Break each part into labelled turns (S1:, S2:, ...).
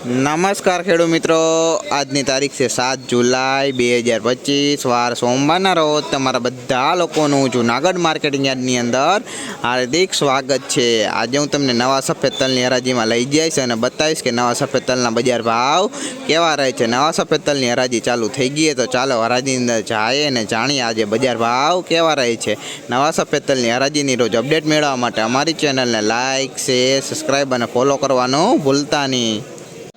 S1: નમસ્કાર ખેડૂત મિત્રો. આજની તારીખ છે સાત જુલાઈ બે હજાર પચીસ. વાર સોમવારના રોજ તમારા બધા લોકોનું જુનાગઢ માર્કેટિંગ યાર્ડની અંદર હાર્દિક સ્વાગત છે. આજે હું તમને નવા સફેદ તલની હરાજીમાં લઈ જઈશ અને બતાવીશ કે નવા સફેદ તલના બજાર ભાવ કેવા રહે છે. નવા સફેદ તલની હરાજી ચાલુ થઈ ગઈ તો ચાલો હરાજીની અંદર જાય અને જાણીએ આજે બજાર ભાવ કેવા રહે છે. નવા સફેદ તલની હરાજીની રોજ અપડેટ મેળવવા માટે અમારી ચેનલને લાઇક શેર, સબસ્ક્રાઈબ અને ફોલો કરવાનું ભૂલતા નહીં.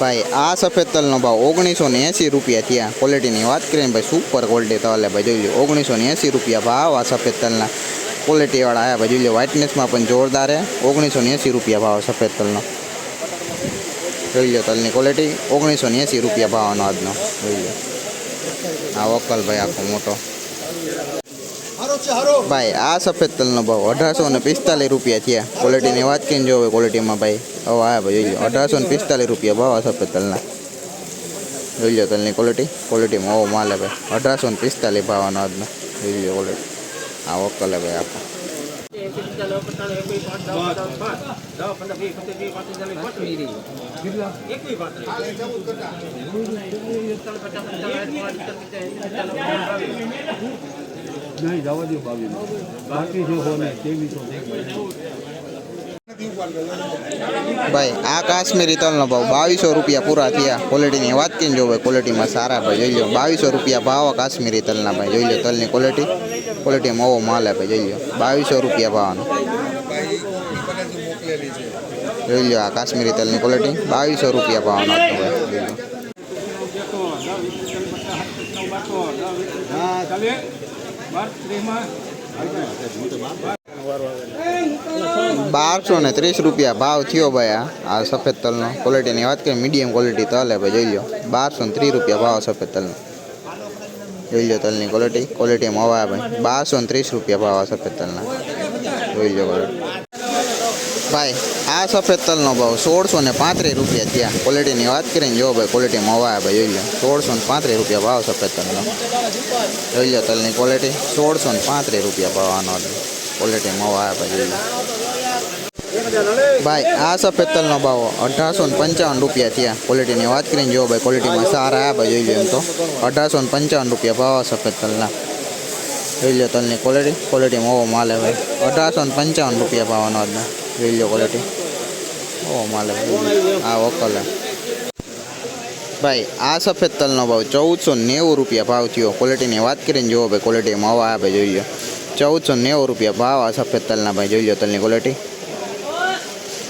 S1: ભાઈ, આ સફેદ તલનો ભાવ ઓગણીસો ને એંસી રૂપિયા થયા. ક્વોલિટીની વાત કરીએ ભાઈ સુપર ક્વોલિટી તલ ભાઈ, જોઈ લો ઓગણીસો ને એંસી રૂપિયા ભાવ આ સફેદ તલના. ક્વોલિટીવાળા આવ્યા ભાઈ, જોઈ લો વ્હાઇટનેસમાં પણ જોરદાર છે ઓગણીસો ને એંસી રૂપિયા ભાવ સફેદ તલનો. જોઈ લો તલની ક્વોલિટી ઓગણીસો ને એંસી રૂપિયા ભાવનો આજનો. જોઈ લો આ વકલ ભાઈ આખો મોટો. ભાઈ, આ સફેદ તલનો ભાવ અઢારસો ને પિસ્તાલીસ રૂપિયા થયા. ક્વોલિટીની વાત કરીને જો ક્વોલિટીમાં ભાઈ. હવે આ ભાઈ જોઈ લો, અઢારસો ને પિસ્તાલીસ રૂપિયા ભાવ આ સફેદ તલના. જોઈ લો તલની ક્વોલિટી ક્વોલિટીમાં ઓવો માલે ભાઈ. અઢારસો ને પિસ્તાલીસ ભાવનો આજનો. જોઈ લો ક્વોલિટી આ વકલે ભાઈ આખો.
S2: નહીં જવા દો બાવીસ બાકી જો હો ને ત્રેવીસો
S1: ભાઈ આ કાશ્મીરી તલનો ભાવ બાવીસો રૂપિયા પૂરા થયા ક્વોલિટીની વાત કરીને જો ભાઈ ક્વોલિટીમાં સારા ભાઈ જોઈ લો બાવીસો રૂપિયા ભાવ આ કાશ્મીરી તલના ભાઈ જોઈ લો તલની ક્વોલિટી ક્વોલિટીમાં ઓવો માલે ભાઈ જોઈ લો બાવીસો રૂપિયા ભાવનો. જોઈ લો આ કાશ્મીરી તલની ક્વોલિટી બાવીસો રૂપિયા ભાવનો હતો ભાઈ જોઈ લો બારસો ને ત્રીસ રૂપિયા ભાવ થયો ભાઈ આ. સફેદ તલનો ક્વોલિટીની વાત કરીએ મીડિયમ ક્વોલિટી તલ ભાઈ, જોઈ લો બારસો ને ત્રીસ રૂપિયા ભાવ સફેદ તલનો. જોઈ લો તલની ક્વોલિટી ક્વોલિટીમાં હવા ભાઈ. બારસો ને ત્રીસ રૂપિયા ભાવ સફેદ તલના. જોઈ લો ભાઈ આ સફેદ તલનો ભાવ સોળસો ને પાંત્રીસ રૂપિયા થયા. ક્વોલિટીની વાત કરીને જો ભાઈ ક્વોલિટીમાં હવા ભાઈ જોઈ લો સોળસો ને પાંત્રીસ રૂપિયા ભાવ સફેદ તલનો. જોઈ લો તલની ક્વોલિટી સોળસો ને પાંત્રીસ રૂપિયા ભાવ આનો ક્વોલિટીમાં હવા ભાઈ જોઈ લો ભાઈ, આ સફેદ તલનો ભાવ અઢારસો ને પંચાવન રૂપિયા થયા. ક્વોલિટીની વાત કરીને જો ભાઈ ક્વોલિટીમાં સારા આ ભાઈ જોઈ લો એમ તો. અઢારસો ને પંચાવન રૂપિયા ભાવ સફેદ તલના. જોઈ લો તલની ક્વોલિટી ક્વોલિટીમાં ઓવો માલે ભાઈ અઢારસો ને પંચાવન રૂપિયા ભાવનો આજના જોઈ લો ક્વોલિટી ઓવો માલે. ભાઈ આ વકલે ભાઈ, આ સફેદ તલનો ભાવ ચૌદસો નેવું રૂપિયા ભાવ થયો. ક્વોલિટીની વાત કરીને જુઓ ભાઈ ક્વોલિટીમાં હવા આપે જોઈ લો. ચૌદસો નેવું રૂપિયા ભાવ આ સફેદ તલના ભાઈ, જોઈ લો તલની ક્વોલિટી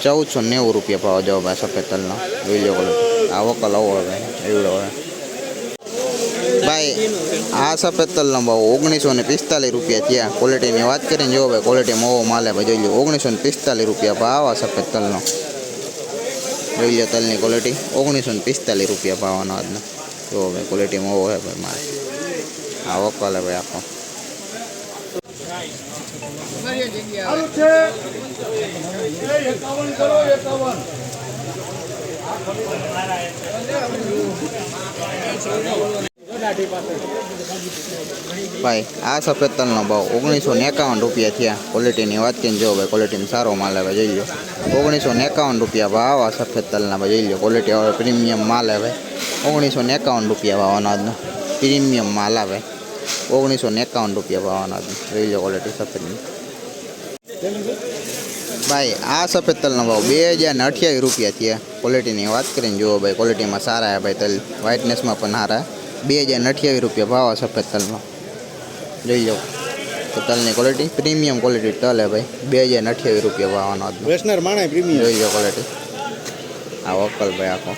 S1: ચૌદસો નેવું રૂપિયા ભાવ જાઓ ભાઈ સફેદ તલનો. જોઈ લો ક્વોલિટી આ વકલ આવો હવે, એવડો હવે. ભાઈ, આ સફેદ તલનો ભાવ ઓગણીસો ને પિસ્તાલીસ રૂપિયા થયા. ક્વોલિટીની વાત કરીને જો ભાઈ ક્વોલિટીમાં ઓવો માલે ભાઈ, જોઈ લો. ઓગણીસો ને પિસ્તાલીસ રૂપિયા ભાવ આ સફેદ તલનો. જોઈ લો તલની ક્વોલિટી ઓગણીસો ને પિસ્તાલીસ રૂપિયા ભાવનો આજનો. જો ભાઈ ક્વોલિટીમાં ઓવો હે ભાઈ મારે. હા વકલે ભાઈ આખો.
S2: સારું છે એકાવન કરો એકાવન
S1: ભાઈ, આ સફેદ તલનો ભાવ. ઓગણીસો ને એકાવન રૂપિયા થયા. ક્વોલિટીની વાત કરીને જો ભાઈ ક્વોલિટીમાં સારો માલ આવે, જોઈ લો ઓગણીસો ને એકાવન રૂપિયા ભાવ આ સફેદ તલના ભાઈ જોઈ લો ક્વોલિટી આવે પ્રીમિયમ માલ આવે. ઓગણીસો ને એકાવન રૂપિયા ભાવનો આજનો પ્રીમિયમ માલ આવે. ઓગણીસો ને એકાવન રૂપિયા ભાવનો આજનો જોઈ લો ક્વોલિટી સફેદની. ભાઈ, આ સફેદ તલનો ભાવ બે હજાર ને અઠ્યાવીસ રૂપિયા થયા. ક્વોલિટીની વાત કરીને જુઓ ભાઈ ક્વોલિટીમાં સારા છે ભાઈ, તલ. વ્હાઇટનેસમાં પણ સારા. બે હજાર અઠ્યાવીસ રૂપિયા ભાવ સફેદ તલમાં જોઈ લો. તો તલની ક્વોલિટી પ્રીમિયમ ક્વોલિટી તલ હે ભાઈ. બે હજાર અઠ્યાવીસ રૂપિયા ભાવનો હતો
S2: વેસનર માણે પ્રીમિયમ
S1: જોઈ લો ક્વોલિટી આ વકલ ભાઈ આખો.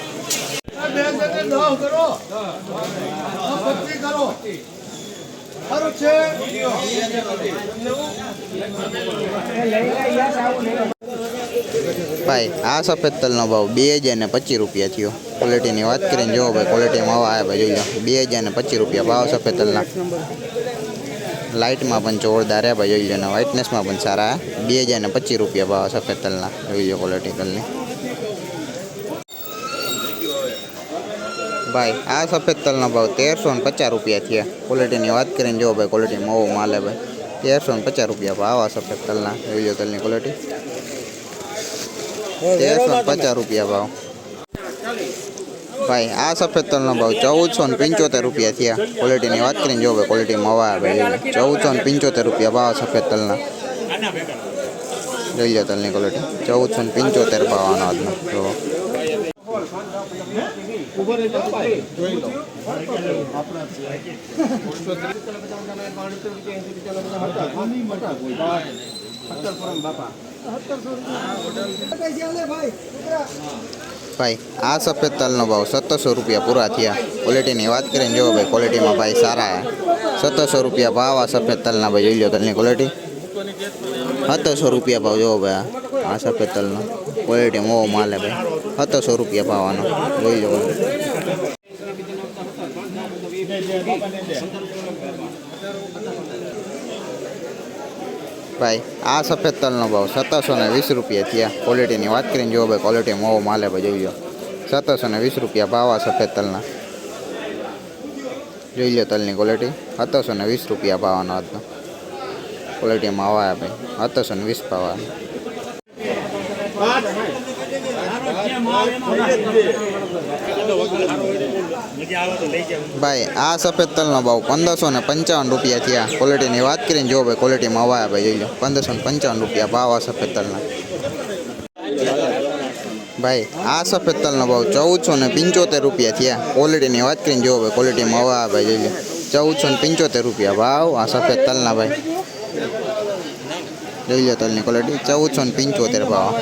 S1: ભાઈ આ સફેદ તલનો ભાવ બે હજાર ને પચીસ રૂપિયા થયો. ક્વોલિટીની વાત કરીને જોવો ભાઈ ક્વોલિટીમાં આવા આવ્યા ભાઈ, જોઈ લો. બે હજાર ને પચીસ રૂપિયા ભાવ સફેદ તલના લાઇટમાં પણ જોરદાર હે ભાઈ, જોઈ લો ને વ્હાઇટનેસમાં પણ સારા હે. બે હજાર ને પચીસ રૂપિયા ભાવ સફેદ તલના જોઈ લો ક્વોલિટી તલની ભાઈ, આ સફેદ તલનો ભાવ. તેરસો ને પચાસ રૂપિયા થયા. ક્વોલિટીની વાત કરીને જોવો ભાઈ ક્વોલિટી મોવો માલે ભાઈ. તેરસો ને પચાસ રૂપિયા ભાવ આ સફેદ તલના જોઈ લો તલની ક્વોલિટી તેરસો ને પચાસ રૂપિયા ભાવ. ભાઈ, આ સફેદ તલનો ભાવ ચૌદસો ને પંચોતેર રૂપિયા થયા. ક્વોલિટીની વાત કરીને જોવે ક્વોલિટીમાં હવા આવે ચૌદસો ને પંચોતેર રૂપિયા ભાવ સફેદ તલના. જોઈ લો તલની ક્વોલિટી ચૌદસો ને પંચોતેર ભાવ આનો આજનો. જો.
S2: રહેજો ભાઈ,
S1: આ સફેદ તલનો ભાવ સત્તરસો રૂપિયા પૂરા થયા. ક્વોલિટીની વાત કરીને જો ભાઈ ક્વોલિટીમાં ભાઈ સારા સત્તરસો રૂપિયા ભાવ આ સફેદ તલના ભાઈ, જોઈ લો તલની ક્વોલિટી સત્તરસો રૂપિયા ભાવ જોવો ભાઈ, આ સફેદ તલનો. ક્વોલિટી મોવો માલે ભાઈ. સત્તરસો રૂપિયા ભાવ આનો. જોઈ લો ભાઈ. આ સફેદ તલનો ભાવ સત્તરસો ને વીસ રૂપિયા થયા. ક્વોલિટીની વાત કરીને જુઓ ભાઈ ક્વોલિટી મોવો માલે ભાઈ, જોઈ લો. સત્તરસો ને વીસ રૂપિયા ભાવ આ સફેદ તલના. જોઈ લો તલની ક્વોલિટી સત્તરસો ને વીસ રૂપિયા ભાવનો આજનો. ક્વોલિટીમાં આવા ભાઈ. સત્તરસો ને વીસ ભાવ આવે. ભાઈ, આ સફેદ તલનો ભાવ પંદરસો ને પંચાવન રૂપિયા થયા. ક્વોલિટીની વાત કરીને જો ભાઈ ક્વોલિટીમાં આવા ભાઈ જોઈ લો. પંદરસો ને પંચાવન રૂપિયા ભાવ આ સફેદ તલના. ભાઈ, આ સફેદ તલનો ભાવ ચૌદસો ને પંચોતેર રૂપિયા થયા. ક્વોલિટીની વાત કરીને જો ભાઈ ક્વોલિટીમાં આવા ભાઈ જોઈ લો. ચૌદસો ને પંચોતેર રૂપિયા ભાવ આ સફેદ તલના ભાઈ. જોઈ લો તલની ક્વોલિટી ચૌદસો ને પંચોતેર ભાવ.